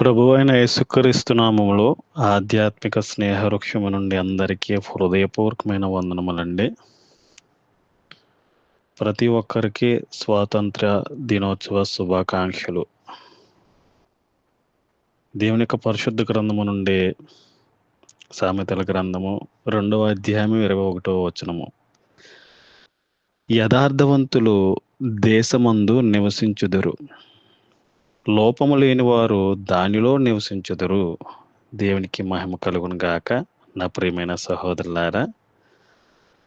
ప్రభు అయిన యేసుక్రీస్తునామములో ఆధ్యాత్మిక స్నేహవృక్షము నుండి అందరికీ హృదయపూర్వకమైన వందనములండి. ప్రతి ఒక్కరికి స్వాతంత్ర దినోత్సవ శుభాకాంక్షలు. దేవుని యొక్క పరిశుద్ధ గ్రంథము నుండి సామెతల గ్రంథము రెండవ అధ్యాయం ఇరవై ఒకటవ వచనము. యథార్థవంతులు దేశమందు నివసించుదురు. లోపము లేని వారు దానిలో నివసించుదురు. దేవునికి మహిమ కలుగును గాక. నా ప్రియమైన సహోదరులారా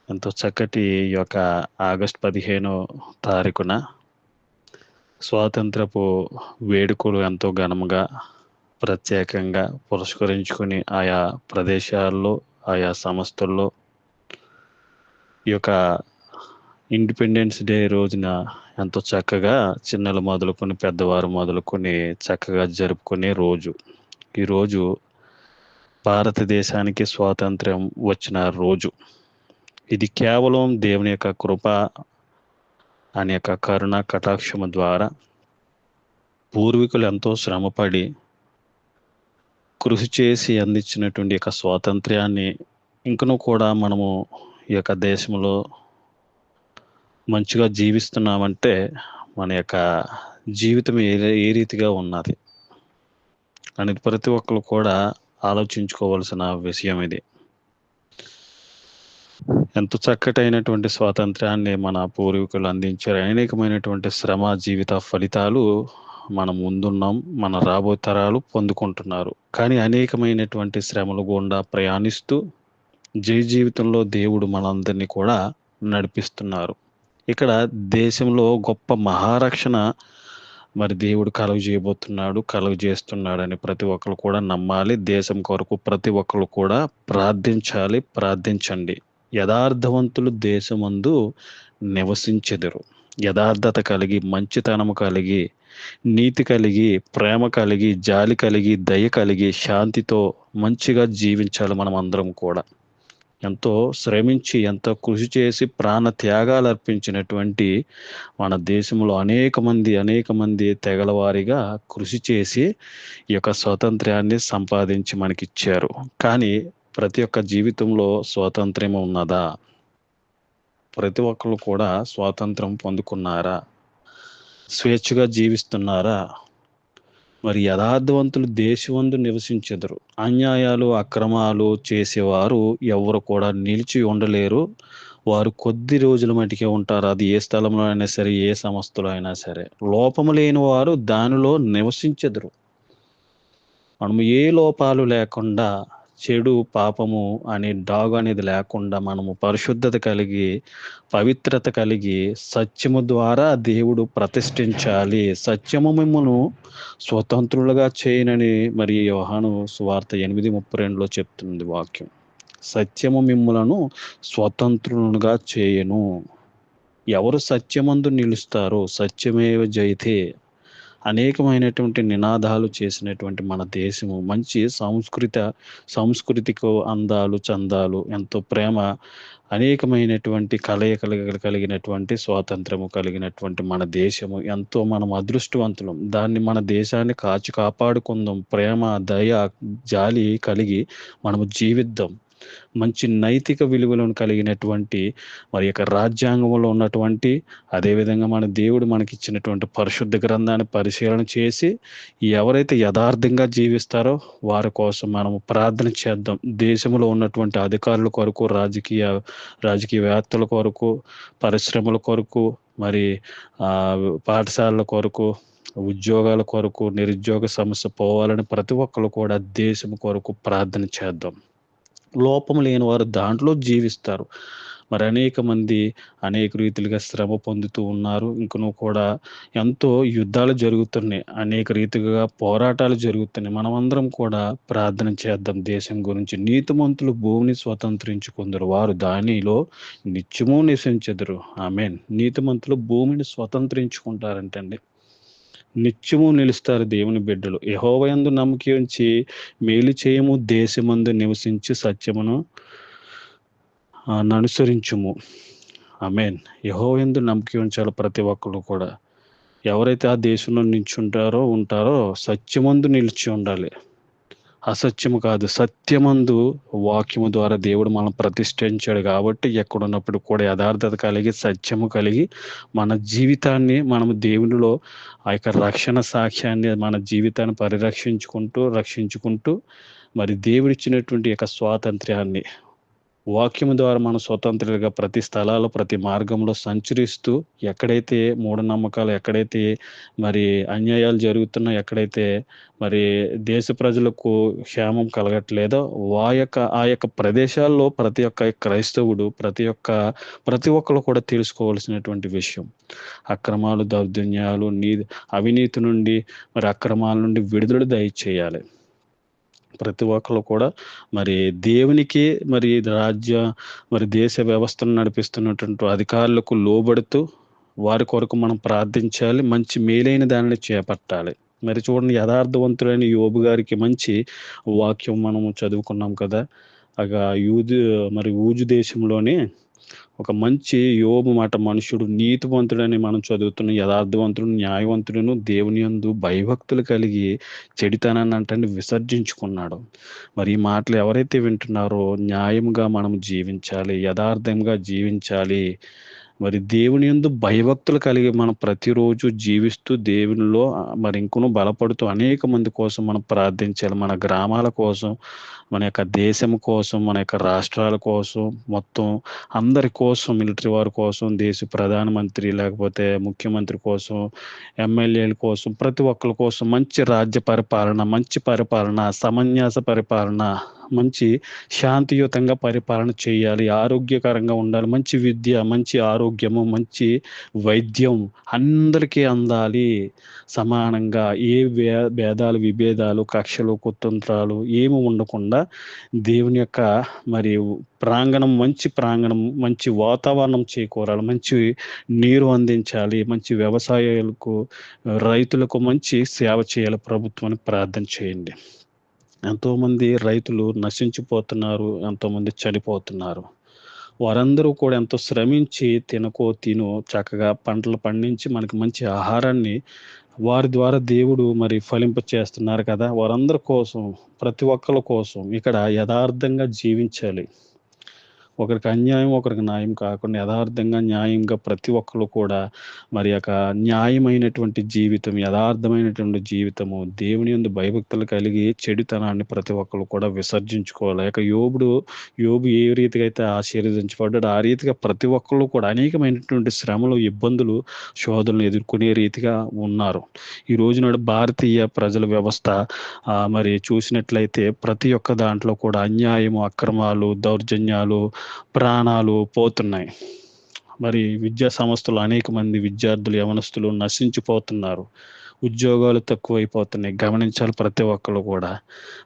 ఎంతో చక్కటి ఈ యొక్క ఆగస్ట్ పదిహేనో తారీఖున స్వాతంత్రపు వేడుకలు ఎంతో ఘనముగా ప్రత్యేకంగా పురస్కరించుకొని ఆయా ప్రదేశాల్లో ఆయా సంస్థల్లో ఈ యొక్క ఇండిపెండెన్స్ డే రోజున ఎంతో చక్కగా చిన్నలు మొదలుకొని పెద్దవారు మొదలుకొని చక్కగా జరుపుకునే రోజు. ఈరోజు భారతదేశానికి స్వాతంత్ర్యం వచ్చిన రోజు. ఇది కేవలం దేవుని యొక్క కృప అనే యొక్క కరుణ కటాక్షము ద్వారా పూర్వీకులు ఎంతో శ్రమపడి కృషి చేసి అందించినటువంటి యొక్క స్వాతంత్ర్యాన్ని ఇంకనూ కూడా మనము ఈ యొక్క దేశంలో మంచిగా జీవిస్తున్నామంటే మన యొక్క జీవితం ఏ ఏ రీతిగా ఉన్నది అనేది ప్రతి ఒక్కరు కూడా ఆలోచించుకోవాల్సిన విషయం ఇది. ఎంత చక్కటైనటువంటి స్వాతంత్రాన్ని మన పూర్వీకులు అందించారు అనేకమైనటువంటి శ్రమ జీవిత ఫలితాలు మనం ముందున్నాం మన రాబో తరాలు పొందుకుంటున్నారు. కానీ అనేకమైనటువంటి శ్రమలు గుండా ప్రయాణిస్తూ జై జీవితంలో దేవుడు మనందరినీ కూడా నడిపిస్తున్నారు. ఇక్కడ దేశంలో గొప్ప మహారక్షణ మరి దేవుడు కలుగు చేయబోతున్నాడు కలుగు చేస్తున్నాడని ప్రతి ఒక్కరు కూడా నమ్మాలి. దేశం కొరకు ప్రతి ఒక్కరు కూడా ప్రార్థించాలి ప్రార్థించండి. యథార్థవంతులు దేశమందు నివసించెదరు. యథార్థత కలిగి మంచితనము కలిగి నీతి కలిగి ప్రేమ కలిగి జాలి కలిగి దయ కలిగి శాంతితో మంచిగా జీవించాలి మనం అందరం కూడా. ఎంతో శ్రమించి ఎంతో కృషి చేసి ప్రాణ త్యాగాలు అర్పించినటువంటి మన దేశంలో అనేక మంది అనేక మంది తెగలవారిగా కృషి చేసి ఈ యొక్క స్వాతంత్ర్యాన్ని సంపాదించి మనకిచ్చారు. కానీ ప్రతి ఒక్క జీవితంలో స్వాతంత్ర్యం ఉన్నదా? ప్రతి ఒక్కరు కూడా స్వాతంత్రం పొందుకున్నారా? స్వేచ్ఛగా జీవిస్తున్నారా? మరి యథార్థవంతులు దేశవందు నివసించెదరు. అన్యాయాలు అక్రమాలు చేసేవారు ఎవరు కూడా నిలిచి ఉండలేరు. వారు కొద్ది రోజుల మటుకే ఉంటారు. అది ఏ స్థలంలో అయినా సరే ఏ సంస్థలో అయినా సరే. లోపము లేని వారు దానిలో నివసించెదరు. మనము ఏ లోపాలు లేకుండా చెడు పాపము అనే డాగ్ అనేది లేకుండా మనము పరిశుద్ధత కలిగి పవిత్రత కలిగి సత్యము ద్వారా దేవుడు ప్రతిష్ఠించాలి. సత్యము మిమ్మను స్వతంత్రులుగా చేయనని మరి యోహాను సువార్త ఎనిమిది ముప్పై రెండులో చెప్తుంది వాక్యం. సత్యము మిమ్ములను స్వతంత్రులుగా చేయను. ఎవరు సత్యమందు నిలుస్తారో సత్యమేవ జయితే అనేకమైనటువంటి నినాదాలు చేసినటువంటి మన దేశము మంచి సంస్కృత సాంస్కృతిక అందాలు చందాలు ఎంతో ప్రేమ అనేకమైనటువంటి కలయికలు కలిగినటువంటి స్వాతంత్రము కలిగినటువంటి మన దేశము ఎంతో మనం అదృష్టవంతులం. దాన్ని మన దేశాన్ని కాచి కాపాడుకుందాం. ప్రేమ దయ జాలి కలిగి మనము జీవిద్దాం. మంచి నైతిక విలువలను కలిగినటువంటి మరి యొక్క రాజ్యాంగంలో ఉన్నటువంటి అదేవిధంగా మన దేవుడు మనకి ఇచ్చినటువంటి పరిశుద్ధ గ్రంథాన్ని పరిశీలన చేసి ఎవరైతే యథార్థంగా జీవిస్తారో వారి కోసం మనము ప్రార్థన చేద్దాం. దేశంలో ఉన్నటువంటి అధికారుల కొరకు రాజకీయ రాజకీయవేత్తల కొరకు పరిశ్రమల కొరకు మరి పాఠశాలల కొరకు ఉద్యోగాల కొరకు నిరుద్యోగ సమస్య పోవాలని ప్రతి ఒక్కరు కూడా దేశం కొరకు ప్రార్థన చేద్దాం. లోపం లేని వారు దాంట్లో జీవిస్తారు. మరి అనేక మంది అనేక రీతిలుగా శ్రమ పొందుతూ ఉన్నారు. ఇంకను కూడా ఎంతో యుద్ధాలు జరుగుతున్నాయి. అనేక రీతిగా పోరాటాలు జరుగుతున్నాయి. మనమందరం కూడా ప్రార్థన చేద్దాం. దేశం గురించి నీతిమంతులు భూమిని స్వతంత్రించుకుందరు. వారు దానిలో నిత్యము నివసించెదరు. ఆమెన్. నీతిమంతులు భూమిని స్వతంత్రించుకుంటారంటండి. నిత్యము నిలుస్తారు దేవుని బిడ్డలు. యహోవయందు నమ్మకి ఉంచి మేలు చేయము దేశమందు నివసించి సత్యమును అనుసరించుము. అమేన్ యహోవయందు నమ్మకి ఉంచాలి ప్రతి ఒక్కరు కూడా. ఎవరైతే ఆ దేశంలో నిల్చుంటారో ఉంటారో సత్యమందు నిలిచి ఉండాలి. అసత్యము కాదు. సత్యమందు వాక్యము ద్వారా దేవుడు మనం ప్రతిష్ఠించాడు కాబట్టి ఎక్కడున్నప్పుడు కూడా యథార్థత కలిగి సత్యము కలిగి మన జీవితాన్ని మనము దేవునిలో ఆ యొక్క రక్షణ సాక్ష్యాన్ని మన జీవితాన్ని పరిరక్షించుకుంటూ రక్షించుకుంటూ మరి దేవుడిచ్చినటువంటి యొక్క స్వాతంత్ర్యాన్ని వాక్యం ద్వారా మనం స్వతంత్రులుగా ప్రతి స్థలాల్లో ప్రతి మార్గంలో సంచరిస్తూ ఎక్కడైతే మూఢనమ్మకాలు ఎక్కడైతే మరి అన్యాయాలు జరుగుతున్నా ఎక్కడైతే మరి దేశ ప్రజలకు క్షేమం కలగట్లేదో ఆ యొక్క ఆ యొక్క ప్రదేశాల్లో ప్రతి ఒక్క క్రైస్తవుడు ప్రతి ఒక్క ప్రతి ఒక్కరు కూడా తెలుసుకోవాల్సినటువంటి విషయం. అక్రమాలు దౌర్జన్యాలు నీ అవినీతి నుండి మరి అక్రమాల నుండి విడుదల దయచేయాలి. ప్రతి ఒక్కరు కూడా మరి దేవునికి మరి రాజ్య మరి దేశ వ్యవస్థను నడిపిస్తున్నటువంటి అధికారులకు లోబడుతూ వారి కొరకు మనం ప్రార్థించాలి మంచి మేలైన దానిని చేపట్టాలి. మరి చూడండి యథార్థవంతులైన యోబు గారికి మంచి వాక్యం మనము చదువుకున్నాం కదా. అగా యూదు మరి ఊజు దేశంలోనే ఒక మంచి యోబు మాట మనుషుడు నీతివంతుడని మనం చదువుతున్న యథార్థవంతుడు న్యాయవంతుడును దేవుని యందు భయభక్తులు కలిగి చెడితనాన్ని అంటే విసర్జించుకున్నాడు. మరి ఈ మాటలు ఎవరైతే వింటున్నారో న్యాయంగా మనం జీవించాలి యథార్థంగా జీవించాలి. మరి దేవుని యందు భయభక్తులు కలిగి మనం ప్రతిరోజు జీవిస్తూ దేవునిలో మరి ఇంకొను బలపడుతూ అనేక మంది కోసం మనం ప్రార్థించాలి. మన గ్రామాల కోసం మన యొక్క దేశం కోసం మన యొక్క రాష్ట్రాల కోసం మొత్తం అందరి కోసం మిలిటరీ వారి కోసం దేశ ప్రధానమంత్రి లేకపోతే ముఖ్యమంత్రి కోసం ఎమ్మెల్యేల కోసం ప్రతి ఒక్కరి కోసం మంచి రాజ్య పరిపాలన మంచి పరిపాలన సమన్యాస పరిపాలన మంచి శాంతియుతంగా పరిపాలన చేయాలి ఆరోగ్యకరంగా ఉండాలి మంచి విద్య మంచి ఆరోగ్యము మంచి వైద్యం అందరికీ అందాలి. సమానంగా ఏ భే భేదాలు విభేదాలు కక్షలు కుతంత్రాలు ఏమి ఉండకుండా దేవుని యొక్క మరి ప్రాంగణం మంచి ప్రాంగణం మంచి వాతావరణం చేకూరాలి మంచి నీరు అందించాలి మంచి వ్యవసాయాలకు రైతులకు మంచి సేవ చేయాలి ప్రభుత్వాన్ని ప్రార్థన చేయండి. ఎంతోమంది రైతులు నశించిపోతున్నారు ఎంతోమంది చనిపోతున్నారు. వారందరూ కూడా ఎంతో శ్రమించి తినకో తిను చక్కగా పంటలు పండించి మనకి మంచి ఆహారాన్ని వారి ద్వారా దేవుడు మరి ఫలింప చేస్తున్నారు కదా. వారందరి కోసం ప్రతి ఒక్కరి కోసం ఇక్కడ యథార్థంగా జీవించాలి. ఒకరికి అన్యాయం ఒకరికి న్యాయం కాకుండా యథార్థంగా న్యాయంగా ప్రతి ఒక్కరు కూడా మరి యొక్క న్యాయమైనటువంటి జీవితం యథార్థమైనటువంటి జీవితము దేవుని యందు భయభక్తులు కలిగి చెడుతనాన్ని ప్రతి ఒక్కరు కూడా విసర్జించుకోవాలి. ఇక యోబుడు యోబు ఏ రీతిగా అయితే ఆశీర్వదించబడ్డాడు ఆ రీతిగా ప్రతి ఒక్కరు కూడా అనేకమైనటువంటి శ్రమలు ఇబ్బందులు శోధనలు ఎదుర్కొనే రీతిగా ఉన్నారు. ఈ రోజు నాడు భారతీయ ప్రజల వ్యవస్థ మరి చూసినట్లయితే ప్రతి ఒక్క దాంట్లో కూడా అన్యాయము అక్రమాలు దౌర్జన్యాలు ప్రాణాలు పోతున్నాయి. మరి విద్యా సంస్థలు అనేక మంది విద్యార్థులు యవనస్తులు నశించిపోతున్నారు. ఉద్యోగాలు తక్కువైపోతున్నాయి. గమనించాలి ప్రతి ఒక్కరు కూడా.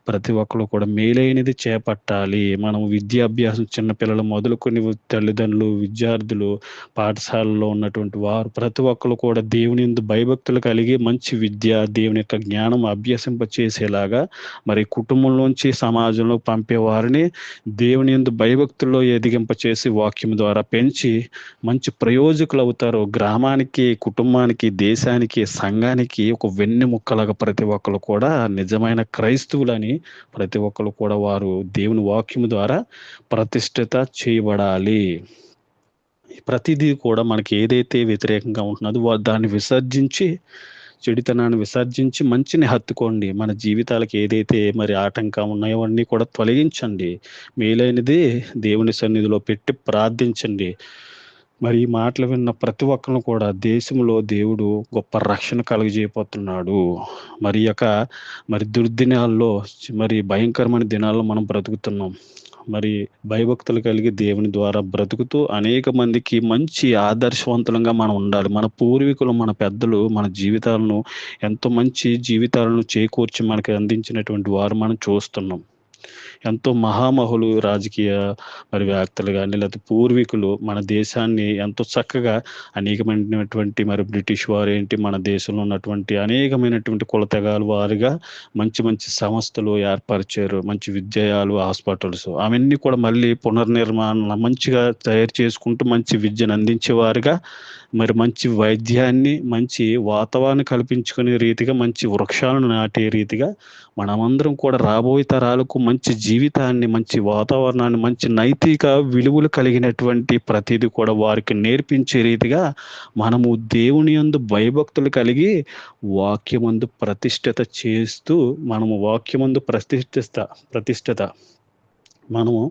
ప్రతి ఒక్కరు కూడా మేలైనది చేపట్టాలి. మనం విద్యాభ్యాసం చిన్నపిల్లలు మొదలుకొని తల్లిదండ్రులు విద్యార్థులు పాఠశాలలో ఉన్నటువంటి వారు ప్రతి ఒక్కరు కూడా దేవుని ఎందు భయభక్తులు కలిగి మంచి విద్య దేవుని యొక్క జ్ఞానం అభ్యసింప చేసేలాగా మరి కుటుంబంలోంచి సమాజంలో పంపే వారిని దేవుని ఎందు భయభక్తుల్లో ఎదిగింప చేసి వాక్యం ద్వారా పెంచి మంచి ప్రయోజకులు అవుతారు. గ్రామానికి కుటుంబానికి దేశానికి సంఘానికి ఒక వెన్నెముక్కలాగా ప్రతి ఒక్కరు కూడా నిజమైన క్రైస్తవులని ప్రతి ఒక్కరు కూడా వారు దేవుని వాక్యము ద్వారా ప్రతిష్ఠిత చేయబడాలి. ప్రతిదీ కూడా మనకి ఏదైతే వ్యతిరేకంగా ఉంటున్నదో దాన్ని విసర్జించి చెడుతనాన్ని విసర్జించి మంచిని హత్తుకోండి. మన జీవితాలకు ఏదైతే మరి ఆటంకం ఉన్నాయో అన్నీ కూడా తొలగించండి. మేలైనది దేవుని సన్నిధిలో పెట్టి ప్రార్థించండి. మరి ఈ మాటలు విన్న ప్రతి ఒక్కరు కూడా దేశంలో దేవుడు గొప్ప రక్షణ కలుగజేయబోతున్నాడు. మరి యొక్క మరి దుర్దినాల్లో మరి భయంకరమైన దినాల్లో మనం బ్రతుకుతున్నాం. మరి భయభక్తులు కలిగి దేవుని ద్వారా బ్రతుకుతూ అనేక మందికి మంచి ఆదర్శవంతులంగా మనం ఉండాలి. మన పూర్వీకులు మన పెద్దలు మన జీవితాలను ఎంతో మంచి జీవితాలను చేకూర్చి మనకి అందించినటువంటి వారు మనం చూస్తున్నాం. ఎంతో మహామహులు రాజకీయ మరి వ్యక్తులు కానీ లేకపోతే పూర్వీకులు మన దేశాన్ని ఎంతో చక్కగా అనేకమైనటువంటి మరి బ్రిటిష్ వారు ఏంటి మన దేశంలో ఉన్నటువంటి అనేకమైనటువంటి కులతెగాలు వారిగా మంచి మంచి సంస్థలు ఏర్పరిచారు. మంచి విద్యాలయాలు హాస్పిటల్స్ అవన్నీ కూడా మళ్ళీ పునర్నిర్మాణం మంచిగా తయారు చేసుకుంటూ మంచి విద్యను అందించేవారుగా మరి మంచి వైద్యాన్ని మంచి వాతావరణం కల్పించుకునే రీతిగా మంచి వృక్షాలను నాటే రీతిగా మనమందరం కూడా రాబోయే తరాలకు మంచి జీవితాన్ని మంచి వాతావరణాన్ని మంచి నైతిక విలువలు కలిగినటువంటి ప్రతిదీ కూడా వారికి నేర్పించే రీతిగా మనము దేవుని యందు భయభక్తులు కలిగి వాక్యమందు ప్రతిష్టత చేస్తూ మనము వాక్యమందు ప్రతిష్ఠిత. ప్రతిష్టత మనము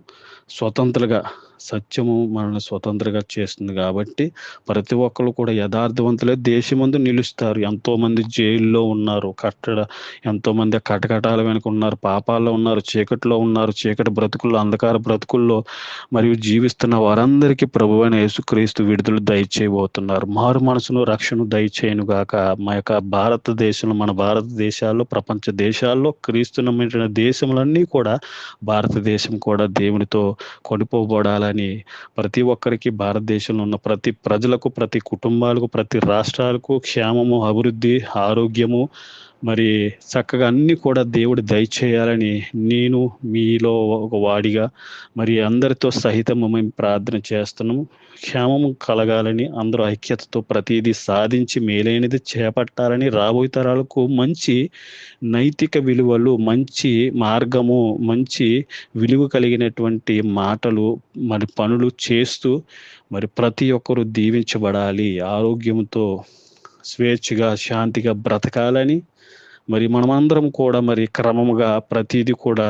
స్వతంత్రులుగా సత్యము మనల్ని స్వతంత్రంగా చేస్తుంది కాబట్టి ప్రతి ఒక్కరు కూడా యథార్థవంతులే దేశమందు నిలుస్తారు. ఎంతోమంది జైల్లో ఉన్నారు కట్టడ ఎంతోమంది కటకటాల వెనుక ఉన్నారు పాపాల్లో ఉన్నారు చీకటిలో ఉన్నారు చీకటి బ్రతుకుల్లో అంధకార బ్రతుకుల్లో మరియు జీవిస్తున్న వారందరికీ ప్రభు అయిన యేసుక్రీస్తు విడుదల దయచేయబోతున్నారు. మారు మనసును రక్షణ దయచేయను గాక మా యొక్క భారతదేశంలో మన భారతదేశాల్లో ప్రపంచ దేశాల్లో క్రీస్తు నమ్మిన దేశములన్నీ కూడా భారతదేశం కూడా దేవునితో అని ప్రతి ఒక్కరికి భారతదేశంలో ఉన్న ప్రతి ప్రజలకు ప్రతి కుటుంబాలకు ప్రతి రాష్ట్రాలకు క్షేమము అభివృద్ధి ఆరోగ్యము మరి చక్కగా అన్ని కూడా దేవుడు దయచేయాలని నేను మీలో ఒక వాడిగా మరి అందరితో సహితము మేము ప్రార్థన చేస్తున్నాము. క్షేమము కలగాలని అందరూ ఐక్యతతో ప్రతిదీ సాధించి మేలైనది చేపట్టాలని రాబోయే తరాలకు మంచి నైతిక విలువలు మంచి మార్గము మంచి విలువ కలిగినటువంటి మాటలు మరి పనులు చేస్తూ మరి ప్రతి ఒక్కరూ దీవించబడాలి. ఆరోగ్యంతో స్వేచ్ఛగా శాంతిగా బ్రతకాలని మరి మనమందరం కూడా మరి క్రమముగా ప్రతిదీ కూడా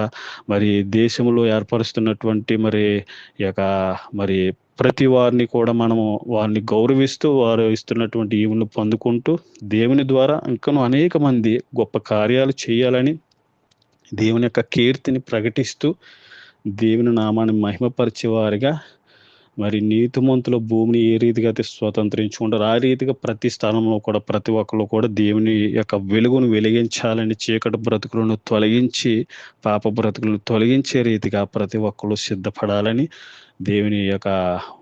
మరి దేశంలో ఏర్పరుస్తున్నటువంటి మరి ఈ యొక్క మరి ప్రతి వారిని కూడా మనము వారిని గౌరవిస్తూ వారు ఇస్తున్నటువంటి ఈవులను పొందుకుంటూ దేవుని ద్వారా ఇంకను అనేక మంది గొప్ప కార్యాలు చేయాలని దేవుని యొక్క కీర్తిని ప్రకటిస్తూ దేవుని నామాన్ని మహిమపరిచే వారిగా మరి నీతిమంతుల భూమిని ఏ రీతిగా అయితే స్వతంత్రించుకుంటారు ఆ రీతిగా ప్రతి స్థలంలో కూడా ప్రతి ఒక్కరు కూడా దేవుని యొక్క వెలుగును వెలిగించాలని చీకటి బ్రతుకులను తొలగించి పాప బ్రతుకులను తొలగించే రీతిగా ప్రతి ఒక్కరు సిద్ధపడాలని దేవుని యొక్క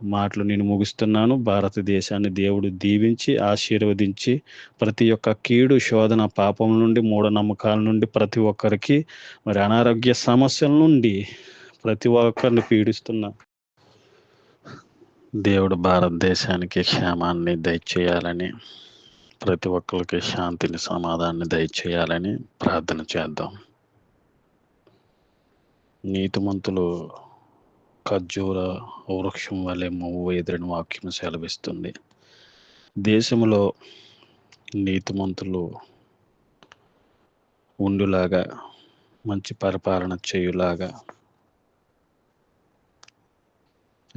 మాటలు నేను ముగిస్తున్నాను. భారతదేశాన్ని దేవుడు దీవించి ఆశీర్వదించి ప్రతి ఒక్క కీడు శోధన పాపం నుండి మూఢనమ్మకాల నుండి ప్రతి ఒక్కరికి మరి అనారోగ్య సమస్యల నుండి ప్రతి ఒక్కరిని పీడిస్తున్న దేవుడు భారతదేశానికి క్షేమాన్ని దయచేయాలని ప్రతి ఒక్కరికి శాంతిని సమాధానాన్ని దయచేయాలని ప్రార్థన చేద్దాం. నీతిమంతులు ఖర్జూర వృక్షం వలె మువ్వు ఎదురని వాక్యం సెలవిస్తుంది. దేశంలో నీతిమంతులు ఉండులాగా మంచి పరిపాలన చేయులాగా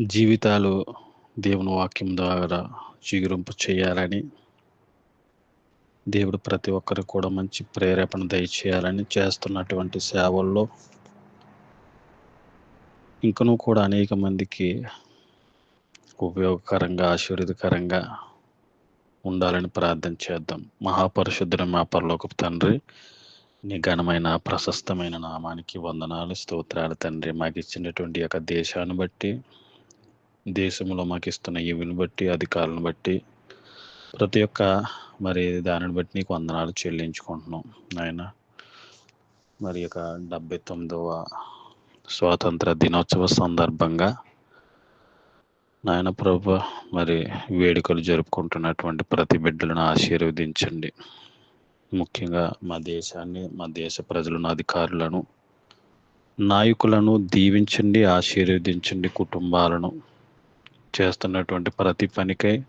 జీవితాలు దేవుని వాక్యం ద్వారా చిగురింపు చేయాలని దేవుడు ప్రతి ఒక్కరికి కూడా మంచి ప్రేరేపణ దయచేయాలని చేస్తున్నటువంటి సేవల్లో ఇంకనూ కూడా అనేక మందికి ఉపయోగకరంగా ఆశీర్వదకరంగా ఉండాలని ప్రార్థన చేద్దాం. మహాపరిశుద్ధుని మా పరలోకపు తండ్రి నీ ఘనమైన ప్రశస్తమైన నామానికి వందనాలు స్తోత్రాలు తండ్రి. మాకు ఇచ్చినటువంటి యొక్క దేశాన్ని బట్టి దేశంలో మాకు ఇస్తున్న ఈవిని బట్టి అధికారులను బట్టి ప్రతి ఒక్క మరి దానిని బట్టి నీకు వందనాలు చెల్లించుకుంటున్నాం నాయన. మరి యొక్క డెబ్బై తొమ్మిదవ స్వాతంత్ర దినోత్సవ సందర్భంగా నాయన ప్రభు మరి వేడుకలు జరుపుకుంటున్నటువంటి ప్రతి బిడ్డలను ఆశీర్వదించండి. ముఖ్యంగా మా దేశాన్ని మా దేశ ప్రజలను అధికారులను నాయకులను దీవించండి ఆశీర్వదించండి కుటుంబాలను. చేస్తున్నటువంటి ప్రతి పనికై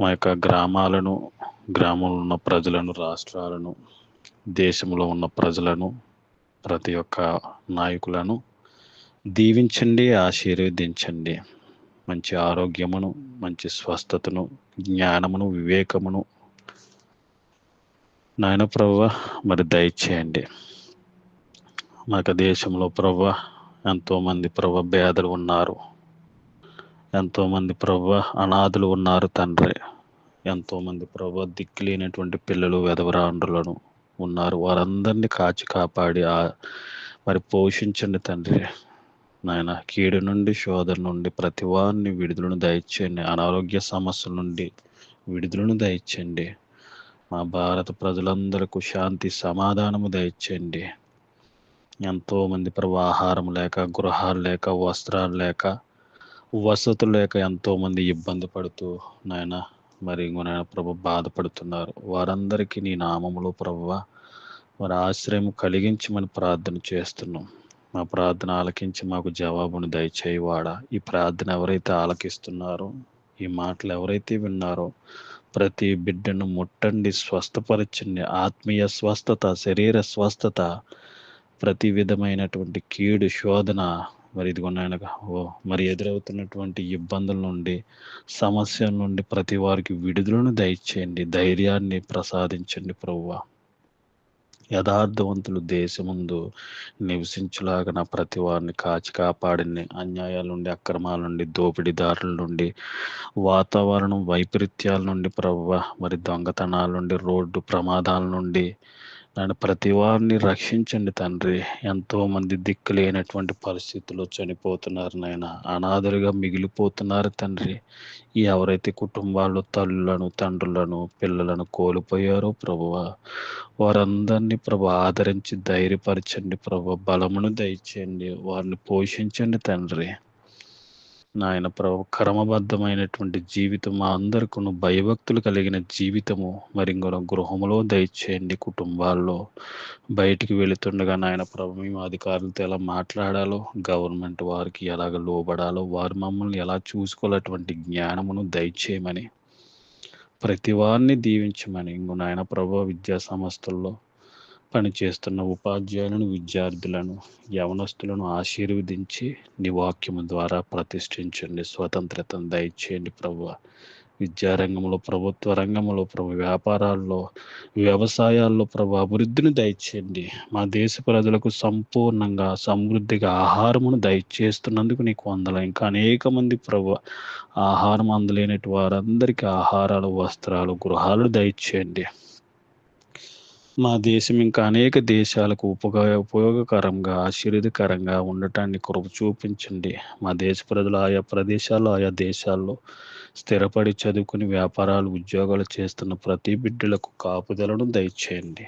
మా యొక్క గ్రామాలను గ్రామంలో ఉన్న ప్రజలను రాష్ట్రాలను దేశంలో ఉన్న ప్రజలను ప్రతి ఒక్క నాయకులను దీవించండి ఆశీర్వదించండి. మంచి ఆరోగ్యమును మంచి స్వస్థతను జ్ఞానమును వివేకమును. నాయన ప్రవ్వ మరి దయచేయండి. మాకు దేశంలో ప్రవ్వ ఎంతోమంది ప్రభ భేదలు ఉన్నారు. ఎంతోమంది ప్రభు అనాథులు ఉన్నారు తండ్రి. ఎంతోమంది ప్రభు దిక్కులేనటువంటి పిల్లలు వెధవరాండ్రులను ఉన్నారు. వారందరినీ కాచి కాపాడి ఆ మరి పోషించండి తండ్రి. నాయన కీడు నుండి శోధన నుండి ప్రతి వారిని విడుదలను దయచేయండి. అనారోగ్య సమస్యల నుండి విడుదలను దయచేయండి. మా భారత ప్రజలందరకు శాంతి సమాధానము దయచేయండి. ఎంతోమంది ప్రభు ఆహారం లేక గృహాలు లేక వస్త్రాలు లేక వసతులు లేక ఎంతోమంది ఇబ్బంది పడుతూ నాయన మరి ఇంకో నాయన ప్రభు బాధపడుతున్నారు. వారందరికీ నీ నామములో ప్రభువ వారి ఆశ్రయం కలిగించమని ప్రార్థన చేస్తున్నాం. మా ప్రార్థన ఆలకించి మాకు జవాబును దయచేయవాడా. ఈ ప్రార్థన ఎవరైతే ఆలకిస్తున్నారో ఈ మాటలు ఎవరైతే విన్నారో ప్రతి బిడ్డను ముట్టండి స్వస్థపరచండి. ఆత్మీయ స్వస్థత శరీర స్వస్థత ప్రతి విధమైనటువంటి కీడు శోధన మరి ఇదిగోనైనగా ఓ మరి ఎదురవుతున్నటువంటి ఇబ్బందుల నుండి సమస్యల నుండి ప్రతి వారికి విడుదలను దయచేయండి ధైర్యాన్ని ప్రసాదించండి ప్రభువ యథార్థవంతులు దేశముందు ముందు నా ప్రతి వారిని కాచి కాపాడిని అన్యాయాల నుండి అక్రమాల నుండి దోపిడీదారుల నుండి వాతావరణం వైపరీత్యాల నుండి ప్రవ్వ. మరి దొంగతనాల నుండి రోడ్డు ప్రమాదాల నుండి నన్ను ప్రతి వారిని రక్షించండి తండ్రి. ఎంతో మంది దిక్కు లేనటువంటి పరిస్థితుల్లో చనిపోతున్నారు నాయన. అనాథలుగా మిగిలిపోతున్నారు తండ్రి. ఎవరైతే కుటుంబాల్లో తల్లులను తండ్రులను పిల్లలను కోల్పోయారో ప్రభువ వారందరినీ ప్రభు ఆదరించి ధైర్యపరచండి ప్రభు. బలమును దయచేయండి. వారిని పోషించండి తండ్రి. నాయన ప్రభు క్రమబద్ధమైనటువంటి జీవితం మా అందరికీ భయభక్తులు కలిగిన జీవితము మరి గృహంలో గృహములో దయచేయండి కుటుంబాల్లో. బయటికి వెళుతుండగా నాయన ప్రభు మేము అధికారులతో ఎలా మాట్లాడాలో గవర్నమెంట్ వారికి ఎలాగ లోబడాలో వారు మమ్మల్ని ఎలా చూసుకోవాలటువంటి జ్ఞానమును దయచేయమని ప్రతి వారిని దీవించమని ఇంకో నాయన ప్రభు విద్యా సంస్థల్లో పనిచేస్తున్న ఉపాధ్యాయులను విద్యార్థులను యవనస్తులను ఆశీర్వదించి నీ వాక్యము ద్వారా ప్రతిష్ఠించండి. స్వతంత్రతను దయచేయండి ప్రభు. విద్యారంగంలో ప్రభుత్వ రంగంలో ప్రభు. వ్యాపారాల్లో వ్యవసాయాల్లో ప్రభు అభివృద్ధిని దయచేయండి. మా దేశ ప్రజలకు సంపూర్ణంగా సమృద్ధిగా ఆహారమును దయచేస్తున్నందుకు నీకు వందలు. ఇంకా అనేక మంది ప్రభు ఆహారం అందలేనటి వారందరికీ ఆహారాలు వస్త్రాలు గృహాలు దయచేయండి. మా దేశం ఇంకా అనేక దేశాలకు ఉపగా ఉపయోగకరంగా ఆశీర్వదకరంగా ఉండటాన్ని కృప చూపించండి. మా దేశ ప్రజలు ఆయా ప్రదేశాల్లో ఆయా దేశాల్లో స్థిరపడి చదువుకుని వ్యాపారాలు ఉద్యోగాలు చేస్తున్న ప్రతి బిడ్డలకు కాపుదలను దయచేయండి.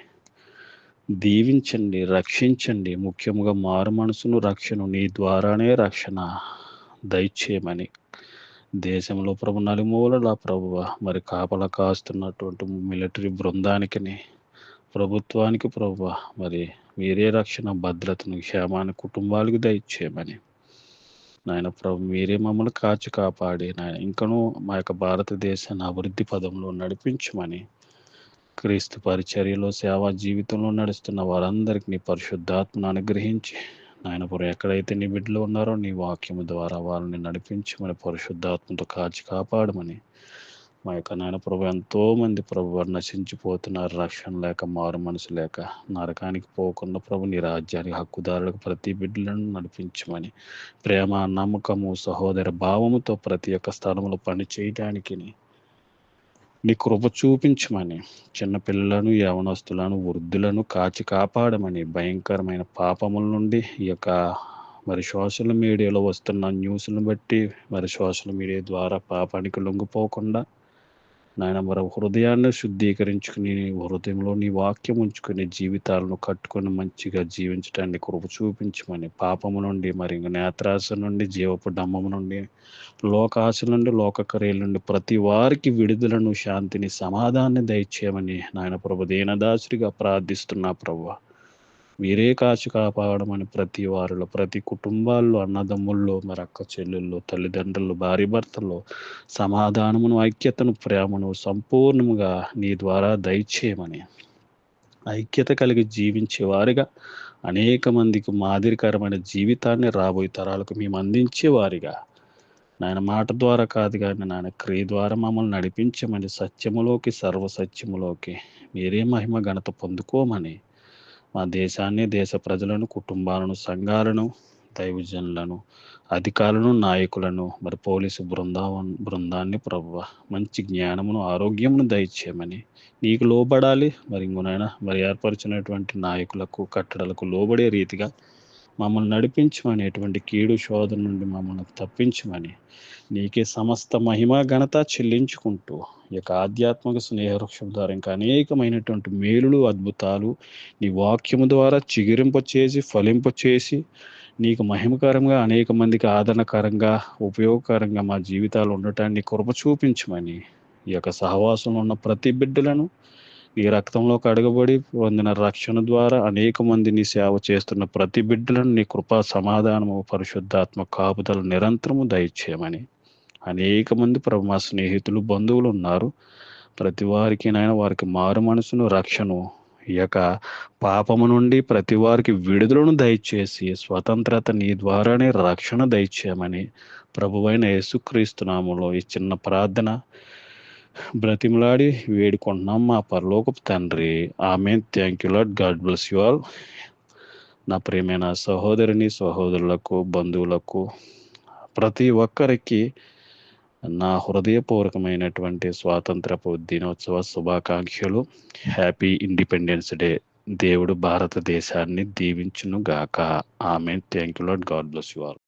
దీవించండి రక్షించండి. ముఖ్యంగా మారు మనసును రక్షణ నీ ద్వారానే రక్షణ దయచేయమని. దేశంలో ప్రభు నలుమూలలా ప్రభువ మరి కాపలా కాస్తున్నటువంటి మిలిటరీ బృందానికిని ప్రభుత్వానికి ప్రభు మరి మీరే రక్షణ భద్రతను క్షేమాన్ని కుటుంబాలకు దయచేయమని. నాయన ప్రభు మీరే మమ్మల్ని కాచి కాపాడి నాయన ఇంకనూ మా యొక్క భారతదేశాన్ని అభివృద్ధి పదంలో నడిపించమని క్రీస్తు పరిచర్యలో సేవా జీవితంలో నడుస్తున్న వారందరికీ నీ పరిశుద్ధాత్మను అనుగ్రహించి నాయన పురం ఎక్కడైతే నీ బిడ్డలు ఉన్నారో నీ వాక్యము ద్వారా వాళ్ళని నడిపించమని పరిశుద్ధాత్మతో కాచి కాపాడమని మా యొక్క నాయన ప్రభు ఎంతో మంది ప్రభు నశించిపోతున్నారు. రక్షణ లేక మారు మనసు లేక నరకానికి పోకుండా ప్రభు నీ రాజ్యానికి హక్కుదారులకు ప్రతి బిడ్డలను నడిపించమని ప్రేమ నమ్మకము సహోదర భావముతో ప్రతి ఒక్క స్థలంలో పని చేయడానికి నీ కృప చూపించమని చిన్నపిల్లలను యవనస్తులను వృద్ధులను కాచి కాపాడమని భయంకరమైన పాపముల నుండి ఈ యొక్క మరి సోషల్ మీడియాలో వస్తున్న న్యూస్ను బట్టి మరి సోషల్ మీడియా ద్వారా పాపానికి లొంగిపోకుండా నాయన మరి హృదయాన్ని శుద్ధీకరించుకుని హృదయంలో నీ వాక్యం ఉంచుకుని జీవితాలను కట్టుకొని మంచిగా జీవించడానికి కృప చూపించమని పాపము నుండి మరి నేత్రాశ నుండి జీవపు డమ్మము నుండి లోకాశ నుండి లోకక్రియల నుండి ప్రతి వారికి విడుదలను శాంతిని సమాధాన్ని దయచేయమని నాయన ప్రభు దీనదాసుడిగా ప్రార్థిస్తున్నా ప్రభు. మీరే కాచి కాపాడమని ప్రతి వారిలో ప్రతి కుటుంబాల్లో అన్నదమ్ముల్లో మరి అక్క చెల్లెళ్ళు తల్లిదండ్రులు భార్య భర్తల్లో సమాధానమును ఐక్యతను ప్రేమను సంపూర్ణముగా నీ ద్వారా దయచేయమని ఐక్యత కలిగి జీవించే వారిగా అనేక మందికి మాదిరికరమైన జీవితాన్ని రాబోయే తరాలకు మేము అందించే వారిగా. నాయన మాట ద్వారా కాదు కానీ నాయన క్రియ ద్వారా మమ్మల్ని నడిపించమని సత్యములోకి సర్వసత్యములోకి మీరే మహిమ ఘనత పొందుకోమని మా దేశాన్ని దేశ ప్రజలను కుటుంబాలను సంఘాలను దైవజనులను అధికారులను నాయకులను మరి పోలీసు బృందావన్ బృందాన్ని ప్రభువ మంచి జ్ఞానమును ఆరోగ్యమును దయచేయమని నీకు లోబడాలి. మరి ఇంకొనైనా మరి ఏర్పరిచినటువంటి నాయకులకు కట్టడలకు లోబడే రీతిగా మమ్మల్ని నడిపించమని ఎటువంటి కీడు శోధన నుండి మమ్మల్ని తప్పించమని నీకే సమస్త మహిమ ఘనత చెల్లించుకుంటూ ఈ యొక్క ఆధ్యాత్మిక స్నేహవృక్షం ద్వారా ఇంకా అనేకమైనటువంటి మేలులు అద్భుతాలు నీ వాక్యము ద్వారా చిగురింపచేసి ఫలింపచేసి నీకు మహిమకరంగా అనేక మందికి ఆదరణకరంగా ఉపయోగకరంగా మా జీవితాలు ఉండటాన్ని కృప చూపించమని ఈ యొక్క సహవాసంలో ఉన్న ప్రతి బిడ్డలను నీ రక్తంలో కడగబడి పొందిన రక్షణ ద్వారా అనేక మందిని సేవ చేస్తున్న ప్రతి బిడ్డలను నీ కృపా సమాధానము పరిశుద్ధాత్మ కాపుదలు నిరంతరము దయచేయమని అనేక మంది ప్రభు మా స్నేహితులు బంధువులు ఉన్నారు. ప్రతి వారికి నాయన వారికి మారు మనసును రక్షను ఈ యొక్క పాపము నుండి ప్రతి వారికి విడుదలను దయచేసి స్వతంత్రత నీ ద్వారానే రక్షణ దయచేయమని ప్రభువైన యేసుక్రీస్తునాములో ఈ చిన్న ప్రార్థన బ్రతిమలాడి వేడుకుంటున్నాం మా పరలోకపు తండ్రి. ఆమె thank you lord God bless you all నా ప్రేమైన సహోదరిని సహోదరులకు బంధువులకు ప్రతి ఒక్కరికి నా హృదయపూర్వకమైనటువంటి స్వాతంత్రపు దినోత్సవ శుభాకాంక్షలు. హ్యాపీ ఇండిపెండెన్స్ డే దేవుడు భారతదేశాన్ని దీవించును గాక ఆమె thank you lord God bless you all